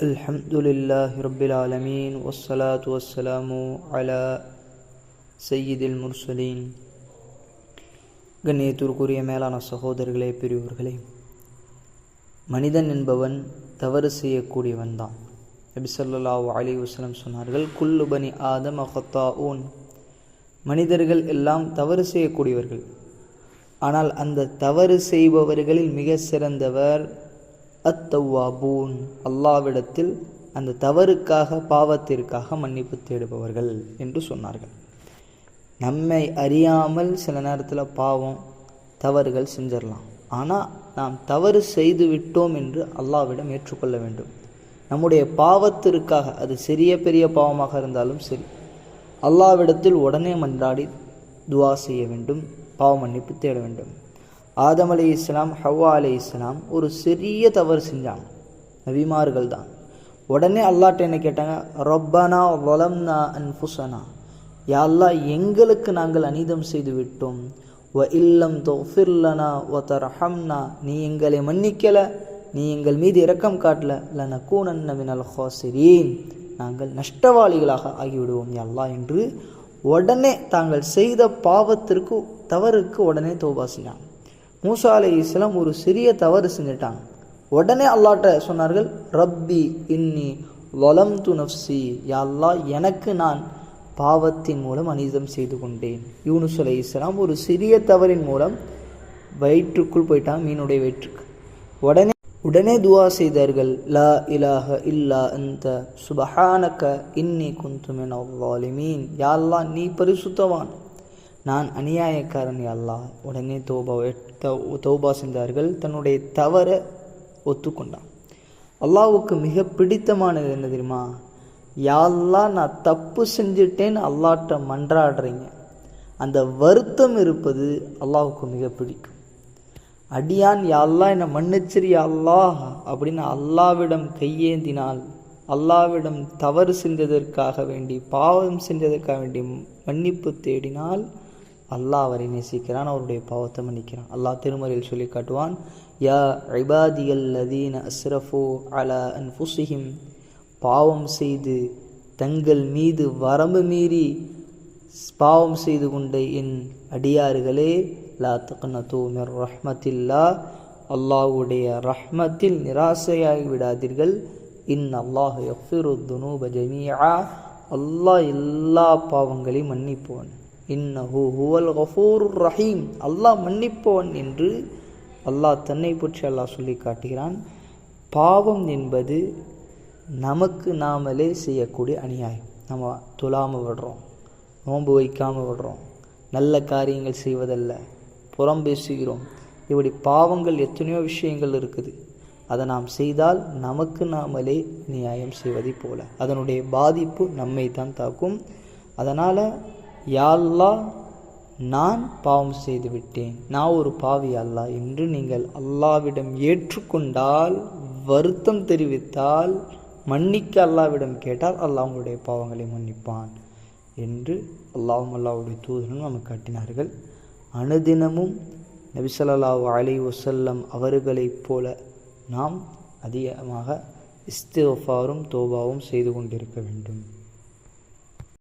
الحمد لله رب العالمين والصلاة والسلام على سيد المرسلين கண்ணியத்திற்குரிய மேலான சகோதரர்களே பெரியவர்களே மனிதன் என்பவன் தவறு செய்யக்கூடியவன் தான் நபி ஸல்லல்லாஹு அலைஹி வஸல்லம் சொன்னார்கள் குல்லு பனி ஆதம் அஹத்தாஊன் மனிதர்கள் எல்லாம் தவறு செய்யக்கூடியவர்கள் ஆனால் அந்த தவறு செய்பவர்களில் மிக சிறந்தவர் அத்தவ்வாபூன் அல்லாவிடத்தில் அந்த தவறுக்காக பாவத்திற்காக மன்னிப்பு தேடுபவர்கள் என்று சொன்னார்கள். நம்மை அறியாமல் சில நேரத்தில் பாவம் தவறுகள் செஞ்சிடலாம் ஆனால் நாம் தவறு செய்து விட்டோம் என்று அல்லாவிடம் ஏற்றுக்கொள்ள வேண்டும். நம்முடைய பாவத்திற்காக அது சிறிய பெரிய பாவமாக இருந்தாலும் சரி அல்லாவிடத்தில் உடனே மன்றாடி துவா செய்ய வேண்டும் பாவ மன்னிப்பு தேட வேண்டும். ஆதம் அலி இஸ்லாம் ஹவ்வா அலி இஸ்லாம் ஒரு சிறிய தவறு செஞ்சாங்க. நபிமார்கள் தான் உடனே அல்லாட்ட என்ன கேட்டாங்க? ரொப்பனா வலம்னா அன்புசனா யாழ்லா எங்களுக்கு நாங்கள் அநீதம் செய்து விட்டோம் வ இல்லம் தொஃபிர்லனா ஒ தரஹம்னா. நீ எங்களை மன்னிக்கலை. நீ எங்கள் மீது இரக்கம் காட்டல. லன கூனன்ன மினல் ஹாசிரீன். நாங்கள் நஷ்டவாளிகளாக ஆகிவிடுவோம் யல்லா என்று உடனே தாங்கள் செய்த பாவத்திற்கு தவறுக்கு உடனே தோபா செஞ்சாங்க மூசா அலை இஸ்லாம் ஒரு சிறிய தவறு செஞ்சிட்டாங்க. உடனே அல்லாட்ட சொன்னார்கள் ரப்பி இன்னி வலம் து நப்சி யாழ்லா எனக்கு நான் பாவத்தின் மூலம் அநீதம் செய்து கொண்டேன். யூனுஸ் அலை இஸ்லாம் ஒரு சிறிய தவறின் மூலம் வயிற்றுக்குள் போயிட்டாங்க மீனுடைய வயிற்றுக்கு. உடனே உடனே துவா செய்தார்கள் லா இலாஹ இல்லா அந்த சுபஹானக இன்னி குந்துமின் அவ்வாலிமீன் யாழ்லா நீ பரிசுத்தவான். நான் அநியாயக்காரன் அல்லா உடனே தௌபா தௌபா செஞ்சார்கள் தன்னுடைய தவறை ஒத்துக்கொண்டான். அல்லாவுக்கு மிக பிடித்தமானது என்ன தெரியுமா? யாழ்லா நான் தப்பு செஞ்சுட்டேன்னு அல்லாட்ட மன்றாடுறீங்க. அந்த வருத்தம் இருப்பது அல்லாவுக்கு மிக பிடிக்கும். அடியான் யாழ்லா என்னை மன்னிச்சிரு அல்லாஹ் அப்படின்னு அல்லாவிடம் கையேந்தினால் அல்லாவிடம் தவறு செஞ்சதற்காக வேண்டி பாவம் செஞ்சதற்காக வேண்டி மன்னிப்பு தேடினால் அல்லாஹ் அவரை நேசிக்கிறான் அவருடைய பாவத்தை மன்னிக்கிறான். அல்லாஹ் திருமறையில் சொல்லி காட்டுவான் யா ஐபாதியல் லதீன அஸ்ரஃபு அலா அன்ஃபுசிஹிம் பாவம் செய்து தங்கள் மீது வரம்பு மீறி பாவம் செய்து கொண்ட என் அடியார்களே லா தக்னதூமர் ரஹ்மத்தில்லா அல்லாஹ்வுடைய ரஹ்மத்தில் நிராசையாகி விடாதீர்கள். இன் அல்லாஹ் யஃபிரு துனூப ஜமீஆ. அல்லாஹ் எல்லா பாவங்களையும் மன்னிப்போன் இன்னஹு ஹுவல் ஹஃபூர் ரஹீம். அல்லாஹ் மன்னிப்பவன் என்று அல்லாஹ் தன்னை பற்றி அல்லாஹ் சொல்லி காட்டுகிறான். பாவம் என்பது நமக்கு நாமளே செய்யக்கூடிய அநியாயம். நம்ம துலாமல் விடுறோம் நோன்பு வைக்காமல் விடுறோம் நல்ல காரியங்கள் செய்வதல்ல புறம் பேசுகிறோம். இப்படி பாவங்கள் எத்தனையோ விஷயங்கள் இருக்குது. அதை நாம் செய்தால் நமக்கு நாமளே நியாயம் செய்வதை போல. அதனுடைய பாதிப்பு நம்மை தான் தாக்கும். அதனால் யாழ்லா நான் பாவம் செய்துவிட்டேன். நான் ஒரு பாவி அல்லா என்று நீங்கள் அல்லாவிடம் ஏற்றுக்கொண்டால் வருத்தம் தெரிவித்தால் மன்னிக்க அல்லாவிடம் கேட்டால் அல்லாஹ் உங்களுடைய பாவங்களை மன்னிப்பான் என்று அல்லாஹும் அல்லாவுடைய தூதரும் நமக்கு காட்டினார்கள். அனுதினமும் நபிசல்லாஹு அலி வசல்லம் அவர்களைப் போல நாம் அதிகமாக இஸ்திஃபாரும் தோபாவும் செய்து கொண்டிருக்க வேண்டும்.